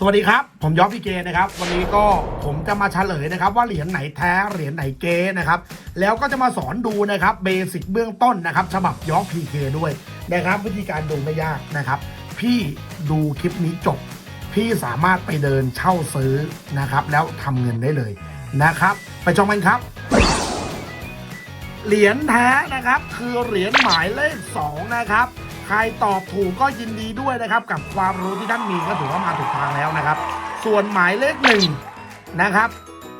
สวัสดีครับ ผมยอฟพีเกนะครับ วันนี้ก็ผมจะมาเฉลยนะครับ ว่าเหรียญไหนแท้เหรียญไหนเก๊นะครับ แล้วก็จะมาสอนดูนะครับเบสิกเบื้องต้นนะครับ ฉบับยอฟพีเคด้วยนะครับ วิธีการดูไม่ยากนะครับ พี่ดูคลิปนี้จบ พี่สามารถไปเดินเช่าซื้อนะครับ แล้วทำเงินได้เลยนะครับ ไปชมกันครับเหรียญแท้นะครับ คือเหรียญหมายเลข2นะครับ ใครตอบถูกก็ยินดีด้วยนะครับ กับความรู้ที่ท่านมีก็ถือว่ามาถูกทางแล้วนะครับ ส่วนหมายเลขหนึ่งนะครับ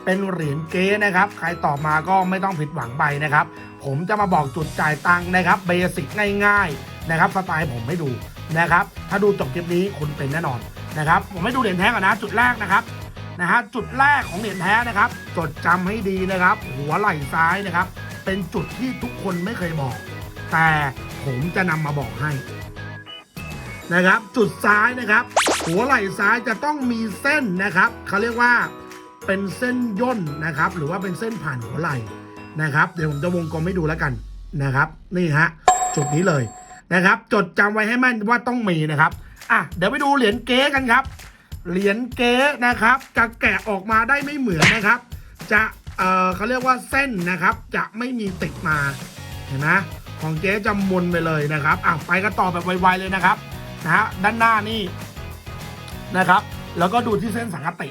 เป็นเหรียญเก๊นะครับ ใครตอบมาก็ไม่ต้องผิดหวังไปนะครับ ผมจะมาบอกจุดจ่ายตังค์นะครับเบสิกง่ายๆนะครับสไตล์ผมให้ดูนะครับ ถ้าดูจบคลิปนี้คุณเป็นแน่นอนนะครับผมให้ดูเหรียญแท้ก่อนนะจุดแรกนะครับนะฮะจุดแรกของเหรียญแท้นะครับจดจำให้ดีนะครับ หัวไหล่ซ้ายนะครับ เป็นจุดที่ทุกคนไม่เคยบอก แต่ ผมจะนำมาบอกให้นะครับ จุดซ้ายนะครับ หัวไหล่ซ้ายจะต้องมีเส้นนะครับเขาเรียกว่าเป็นเส้นย่นนะครับ หรือว่าเป็นเส้นผ่านหัวไหล่นะครับ เดี๋ยวผมจะวงกลมให้ดูแล้วกันนะครับ นี่ฮะจุดนี้เลยนะครับ จดจำไว้ให้แม่นว่าต้องมีนะครับอะเดี๋ยวไปดูเหรียญเก๊กันครับ เหรียญเก๊นะครับ จะแกะออกมาได้ไม่เหมือนนะครับ จะเออเขาเรียกว่าเส้นนะครับ จะไม่มีติดมาเห็นไหม ของเจ๊จะมนไปเลยนะครับอะไปกันต่อแบบไวๆเลยนะครับนะฮะด้านหน้านี่นะครับ แล้วก็ดูที่เส้นสังกติ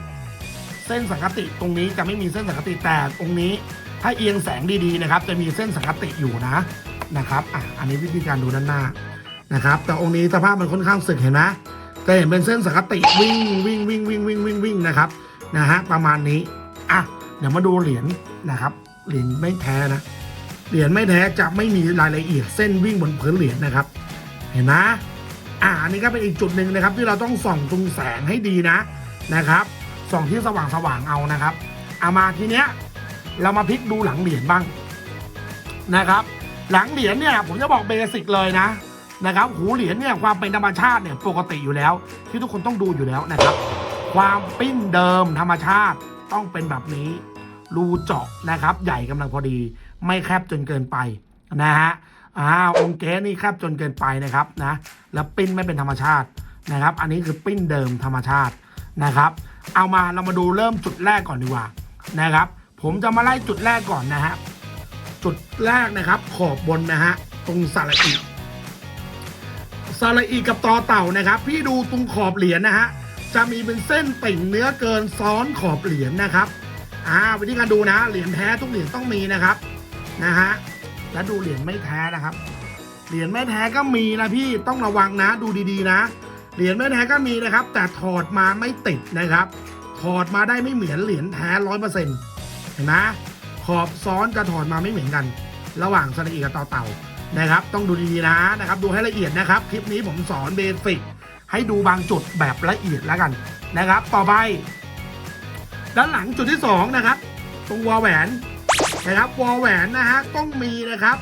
เส้นสังกติตรงนี้จะไม่มีเส้นสังกติแต่ตรงนี้ถ้าเอียงแสงดีๆนะครับ จะมีเส้นสังกติอยู่นะนะครับอะอันนี้วิธีการดูด้านหน้านะครับ แต่องค์นี้สภาพมันค่อนข้างสึกเห็นไหมจะเห็นเป็นเส้นสังกติวิ่งวิ่งวิ่งวิ่งวิ่งวิ่งวิ่งนะครับนะฮะประมาณนี้อะเดี๋ยวมาดูเหรียญนะครับเหรียญไม่แท้นะ เหรียญไม่แท้จะไม่มีรายละเอียดเส้นวิ่งบนพื้นเหรียญนะครับ เห็นไหมอ่าอันนี้ก็เป็นอีกจุดหนึ่งนะครับ ที่เราต้องส่องตรงแสงให้ดีนะนะครับส่องที่สว่างสว่างๆเอานะครับเอามาทีเนี้ยเรามาพลิกดูหลังเหรียญบ้างนะครับ หลังเหรียญเนี่ยผมจะบอกเบสิกเลยนะนะครับหูเหรียญเนี่ยความเป็นธรรมชาติเนี่ยปกติอยู่แล้ว ที่ทุกคนต้องดูอยู่แล้วนะครับ ความปิ้นเดิมธรรมชาติต้องเป็นแบบนี้ รูเจาะนะครับ ใหญ่กำลังพอดี ไม่แคบจนเกินไปนะฮะอ่าองค์เกสนี่แคบจนเกินไปนะครับนะแล้วปิ้นไม่เป็นธรรมชาตินะครับ อันนี้คือปิ้นเดิมธรรมชาตินะครับ เอามาเรามาดูเริ่มจุดแรกก่อนดีกว่านะครับ ผมจะมาไล่จุดแรกก่อนนะฮะจุดแรกนะครับ ขอบบนนะฮะตรงสระอีสระอีกับตอเต่านะครับ พี่ดูตรงขอบเหรียญนะฮะจะมีเป็นเส้นติ่งเนื้อเกินซ้อนขอบเหรียญนะครับอ่าวิธีการดูนะเหรียญแท้ทุกเหรียญต้องมีนะครับ นะฮะแล้วดูเหรียญไม่แท้นะครับ เหรียญไม่แท้ก็มีนะพี่ต้องระวังนะดูดีๆนะ เหรียญไม่แท้ก็มีนะครับ แต่ถอดมาไม่ติดนะครับ ถอดมาได้ไม่เหมือนเหรียญแท้ร้อยเปอร์เซ็นต์เห็นไหมขอบซ้อนจะถอดมาไม่เหมือนกัน ระหว่างสระอีกับต่อเต่านะครับ ต้องดูดีๆนะนะครับ ดูให้ละเอียดนะครับ คลิปนี้ผมสอนเบสิกให้ดูบางจุดแบบละเอียดแล้วกันนะครับ ต่อไป ด้านหลังจุดที่สองนะครับตรงวแหวน นะครับวอลแหวนนะฮะต้องมีนะครับ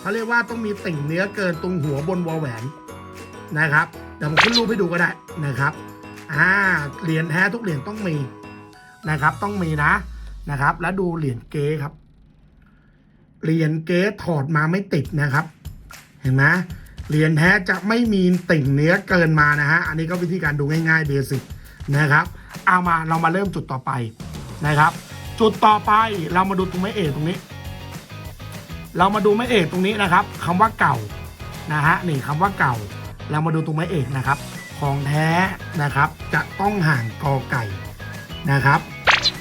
เขาเรียกว่าต้องมีติ่งเนื้อเกินตรงหัวบนวอลแหวนนะครับเดี๋ยวผมขึ้นรูปให้ดูก็ได้นะครับอ่าเหรียญแท้ทุกเหรียญต้องมีนะครับ ต้องมีนะนะครับ แล้วดูเหรียญเก๊ครับเหรียญเก๊ถอดมาไม่ติดนะครับ เห็นไหมเหรียญแท้จะไม่มีติ่งเนื้อเกินมานะฮะอันนี้ก็วิธีการดูง่ายๆเบสิกนะครับเอามาเรามาเริ่มจุดต่อไปนะครับ จุดต่อไปเรามาดูตรงไม้เอกตรงนี้ เรามาดูไม้เอกตรงนี้นะครับคำว่าเก่านะฮะนี่คำว่าเก่า เรามาดูตรงไม้เอกนะครับ ของแท้นะครับจะต้องห่างกอไก่นะครับ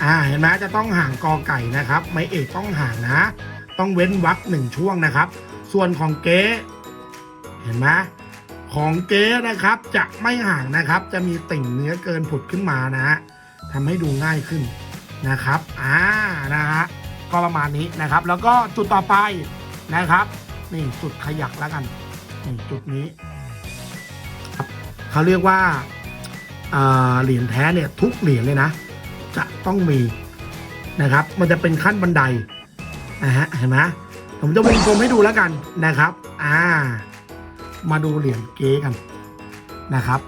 อ่าเห็นไหมจะต้องห่างกอไก่นะครับ ไม้เอกต้องห่างนะ ต้องเว้นวรรคหนึ่งช่วงนะครับ ส่วนของเก๊เห็นไหมของเก๊นะครับจะไม่ห่างนะครับ จะมีติ่งเนื้อเกินผุดขึ้นมานะฮะทำให้ดูง่ายขึ้น นะครับอ่านะฮะก็ประมาณนี้นะครับ แล้วก็จุดต่อไปนะครับนี่จุดขยักแล้วกันนี่จุดนี้เขาเรียกว่าเอ่อเหรียญแท้เนี่ยทุกเหรียญเลยนะ จะต้องมีนะครับ มันจะเป็นขั้นบันไดนะฮะเห็นไหมผมจะวงกลมให้ดูแล้วกันนะครับ อ่า มาดูเหรียญเก๊กันนะครับ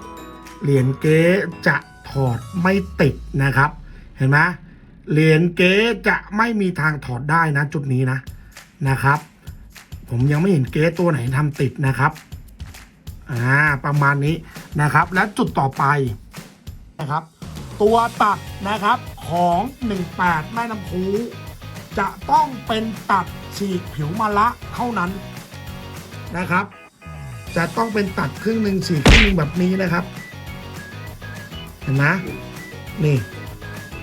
เหรียญเก๊จะถอดไม่ติดนะครับ เห็นไหม เหรียญเก๊จะไม่มีทางถอดได้นะจุดนี้นะนะครับ ผมยังไม่เห็นเก๊ตัวไหนทำติดนะครับอ่าประมาณนี้นะครับ แล้วจุดต่อไปนะครับ ตัวตัดนะครับของ 18 แม่น้ำคูจะต้องเป็นตัดฉีกผิวมะละเท่านั้นนะครับ จะต้องเป็นตัดครึ่งหนึ่งฉีกครึ่งหนึ่งแบบนี้นะครับ เห็นไหมนี่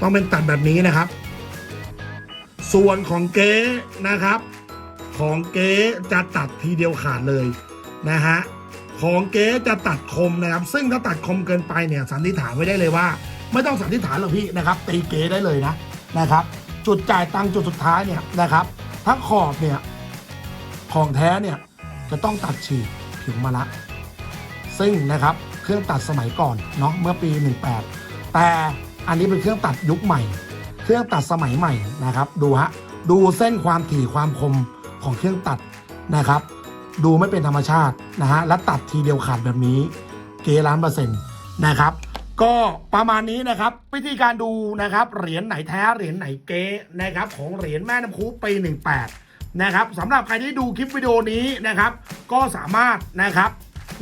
ต้องเป็นตัดแบบนี้นะครับ ส่วนของเก๊นะครับ ของเก๊จะตัดทีเดียวขาดเลยนะฮะของเก๊จะตัดคมนะครับ ซึ่งถ้าตัดคมเกินไปเนี่ยสันนิษฐานไว้ได้เลยว่า ไม่ต้องสันนิษฐานหรอกพี่นะครับตีเก๊ได้เลยนะนะครับ จุดจ่ายตังจุดสุดท้ายเนี่ยนะครับ ทั้งขอบเนี่ยของแท้เนี่ยจะต้องตัดฉีกผิวมะละซึ่งนะครับเครื่องตัดสมัยก่อนเนาะเมื่อปี 18 แต่ อันนี้เป็นเครื่องตัดยุคใหม่ เครื่องตัดสมัยใหม่นะครับ ดูฮะดูเส้นความถี่ความคมของเครื่องตัดนะครับ ดูไม่เป็นธรรมชาตินะฮะและตัดทีเดียวขาดแบบนี้เกล้านเปอร์เซ็นต์นะครับ ก็ประมาณนี้นะครับ วิธีการดูนะครับเหรียญไหนแท้เหรียญไหนเก๊นะครับ ของเหรียญแม่น้ำคูปี18นะครับสำหรับใครที่ดูคลิปวิดีโอนี้นะครับ ก็สามารถนะครับ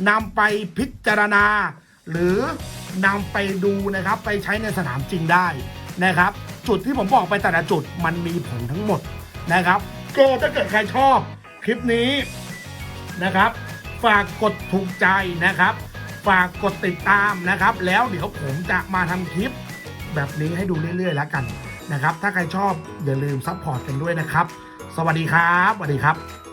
นำไปพิจารณา หรือนำไปดูนะครับไปใช้ในสนามจริงได้นะครับ จุดที่ผมบอกไปแต่ละจุดมันมีผลทั้งหมดนะครับ ก็ถ้าเกิดใครชอบคลิปนี้นะครับ ฝากกดถูกใจนะครับ ฝากกดติดตามนะครับ แล้วเดี๋ยวผมจะมาทำคลิปแบบนี้ให้ดูเรื่อยๆแล้วกันนะครับ ถ้าใครชอบอย่าลืมซัพพอร์ตกันด้วยนะครับ สวัสดีครับสวัสดีครับ